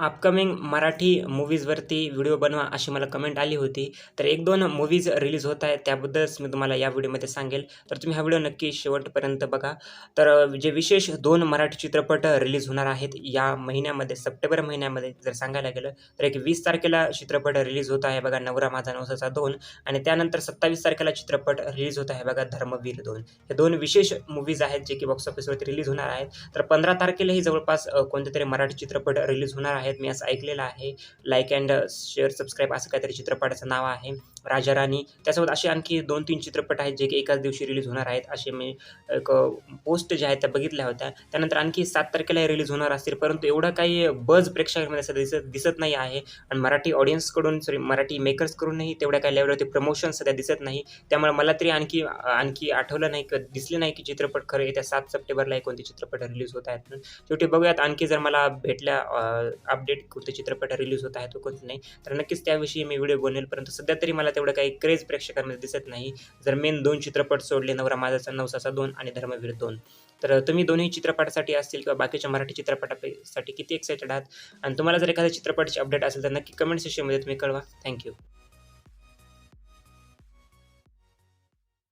Upcoming Marathi मूव्हीजवरती video बनवा अशी मला कमेंट आली होती. तर एक दोन मूव्हीज रिलीज होत आहेत त्याबद्दलच मी तुम्हाला या व्हिडिओमध्ये सांगेल. तर तुम्ही हा व्हिडिओ नक्की शेवटपर्यंत बघा. तर जे विशेष दोन मराठी चित्रपट रिलीज होणार आहेत या महिन्यामध्ये सप्टेंबर महिन्यामध्ये जर सांगायला गेलं तर एक वीस तारखेला चित्रपट रिलीज होत आहे बघा नवरा माझा नवसाचा दोन. आणि त्यानंतर सत्तावीस तारखेला चित्रपट रिलीज होत आहे बघा धर्मवीर दोन. हे दोन विशेष मूव्हीज आहेत जे की बॉक्स ऑफिसवरती रिलीज होणार आहेत. तर पंधरा तारखेलाही जवळपास अ, कोणते तरी मराठी चित्रपट रिलीज होणार आहेत मी असं ऐकलेलं आहे. लाईक अँड शेअर सबस्क्राईब असं काहीतरी चित्रपटाचं नाव आहे. राजा राणी. त्यासोबत असे आणखी दोन तीन चित्रपट आहेत जे की एकाच दिवशी रिलीज होणार आहेत. असे मी एक पोस्ट ज्या आहेत त्या बघितल्या होत्या. त्यानंतर आणखी सात तारखेला रिलीज होणार असतील. परंतु एवढं काही बज प्रेक्षकांमध्ये सध्या दिसत दिसत नाही आहे. आणि मराठी ऑडियन्सकडून सॉरी मराठी मेकर्सकडूनही तेवढ्या काही लेवलवरती प्रमोशन सध्या दिसत नाही. त्यामुळे मला तरी आणखी आणखी आठवलं नाही किंवा दिसले नाही की चित्रपट खरं. येत्या सात सप्टेंबरला कोणते चित्रपट रिलीज होत आहेत शेवटी बघूयात. आणखी जर मला भेटल्या अपडेट कुठे चित्रपट रिलीज होत आहे तो कोणता नाही. तर नक्कीच त्याविषयी मी व्हिडिओ बनवेल. परंतु सध्या तरी मला तेवढं काही क्रेज प्रेक्षकांमध्ये दिसत नाही. जर मेन दोन चित्रपट सोडले नवरा माझाचा नवसाचा दोन आणि धर्मवीर दोन. तर तुम्ही दोन्ही चित्रपटासाठी असतील किंवा बाकीच्या मराठी चित्रपटासाठी किती एक्सायटेड आहात? आणि तुम्हाला जर एखाद्या चित्रपटाची अपडेट असेल तर नक्की कमेंट सेक्शनमध्ये तुम्ही कळवा. थँक्यू